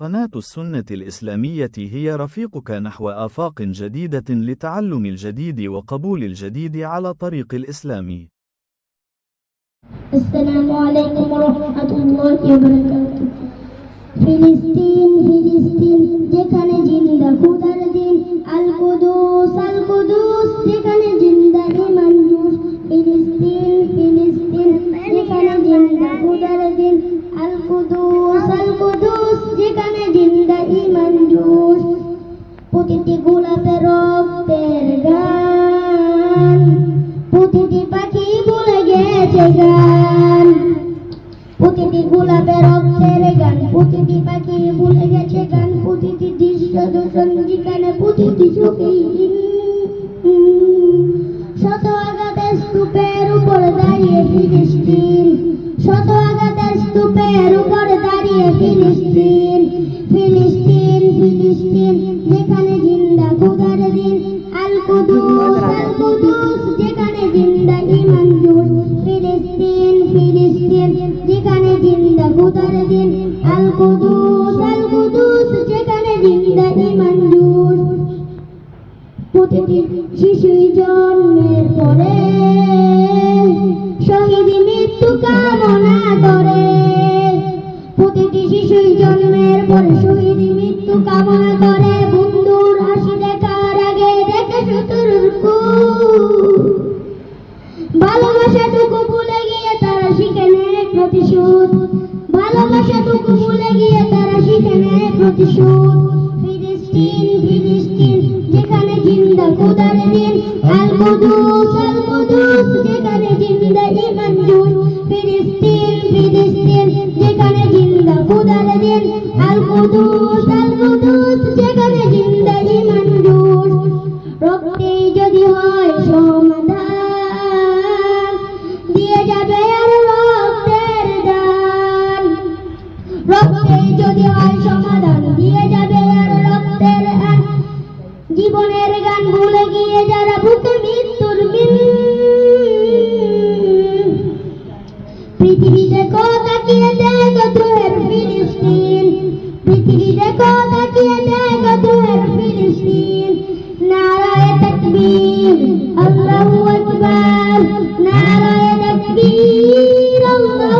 قناة السنة الإسلامية هي رفيقك نحو آفاق جديدة لتعلم الجديد وقبول الجديد على طريق الإسلام. السلام عليكم ورحمة الله وبركاته ফিলিস্তিন ফিলিস্তিন যেখানে জিন্দা খুদার দিন আল কুদুস আল কুদুস যেখানে জিন্দা ইমান জুস ফিলিস্তিন ফিলিস্তিন যেখানে জিন্দা খুদার দিন আল কুদুস আল কুদুস যেখানে জিন্দা ইমান প্রতিটি গোলাপের রক্তের গান প্রতিটি পাখি ভুলে গেছে গান প্রতিটি গোলাপের রক্তের গান প্রতিটি পাখি ভুলে গেছে গান প্রতিটি দৃশ্য দূষণ যেখানে প্রতিটি ছবি শত আঘাতের স্তূপের উপর দাঁড়িয়ে ফিলিস্তিন শত আঘাতের স্তূপের উপর দাঁড়িয়ে ফিলিস্তিন শিশুই জন্মের পরে শহীদ মৃত্যু কামনা করে। প্রতিটি শিশুই জন্মের পরে শহীদ মৃত্যু কামনা করে। বন্ধুর হাসি দেখার আগে দেখে শত্রুর। ভালোবাসাটুকু ভুলে গিয়ে তারা শিখে নেয় প্রতিশোধ। ভালোবাসাটুকু ভুলে গিয়ে তারা শিখে নেয় প্রতিশোধ। কুদুস আল কুদুস যেখানে জিন্দা ইমান জুস ফিলিস্তিন ফিলিস্তিন, যেখানে জিন্দা খুদার দিন আল কুদুস আল কুদুস যেখানে জিন্দা ইমান জুস রক্তেই যদি হয় সমাধান, দিয়ে যাবে আর রক্তের দান। রক্তেই যদি হয় সমাধান, দিয়ে যাবে আর রক্তের দান। জীবনের গান ভুলে গিয়ে যারা ভূত, মৃত্যুর পৃথিবী দেখো তাকিয়ে দেখো তুহের ফিলিস্তিন। পৃথিবী দেখো তাকিয়ে দেখো তুহের ফিলিস্তিন। নারায় তকবীর, আল্লাহু আকবার। নারায় তকবীর, আল্লাহ